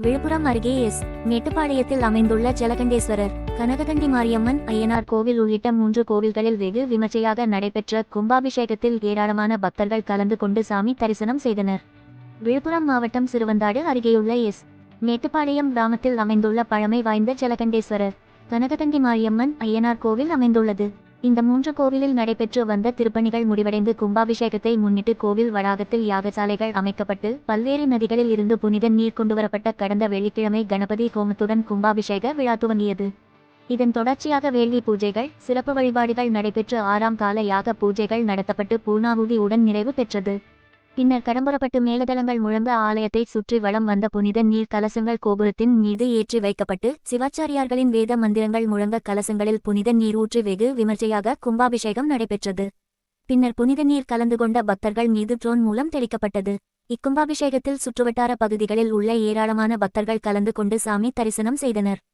விழுப்புரம் அருகே எஸ். மேட்டுப்பாளையத்தில் அமைந்துள்ள ஜலகண்டேஸ்வரர் கனகதண்டி மாரியம்மன் ஐயனார் கோவில் உள்ளிட்ட மூன்று கோவில்களில் வெகு விமர்சையாக நடைபெற்ற கும்பாபிஷேகத்தில் ஏராளமான பக்தர்கள் கலந்து கொண்டு சாமி தரிசனம் செய்தனர். விழுப்புரம் மாவட்டம் சிறுவந்தாடு அருகேயுள்ள எஸ். மேட்டுப்பாளையம் கிராமத்தில் அமைந்துள்ள பழமை வாய்ந்த ஜலகண்டேஸ்வரர் கனகதண்டி மாரியம்மன் ஐயனார் கோவில் அமைந்துள்ளது. இந்த மூன்று கோவிலில் நடைபெற்று வந்த திருப்பணிகள் முடிவடைந்து கும்பாபிஷேகத்தை முன்னிட்டு கோவில் வளாகத்தில் யாகசாலைகள் அமைக்கப்பட்டு பல்வேறு நதிகளில் இருந்து புனித நீர் கொண்டுவரப்பட்ட கடந்த வெள்ளிக்கிழமை கணபதி ஹோமத்துடன் கும்பாபிஷேக விழா துவங்கியது. இதன் தொடர்ச்சியாக வேள்வி பூஜைகள் சிறப்பு வழிபாடுகள் நடைபெற்று ஆறாம் கால யாக பூஜைகள் நடத்தப்பட்டு பூர்ணாகுதியுடன் நிறைவு பெற்றது. பின்னர் கடம்புறப்பட்டு மேலதளங்கள் முழங்க ஆலயத்தை சுற்றி வளம் வந்த புனித நீர் கலசங்கள் கோபுரத்தின் மீது ஏற்றி வைக்கப்பட்டு சிவாச்சாரியார்களின் வேத மந்திரங்கள் முழங்க கலசங்களில் புனித நீர் ஊற்றி வெகு விமர்சையாக கும்பாபிஷேகம் நடைபெற்றது. பின்னர் புனித நீர் கலந்து கொண்ட பக்தர்கள் மீது ட்ரோன் மூலம் தெளிக்கப்பட்டது. இக்கும்பாபிஷேகத்தில் சுற்றுவட்டார பகுதிகளில் உள்ள ஏராளமான பக்தர்கள் கலந்து கொண்டு சாமி தரிசனம் செய்தனர்.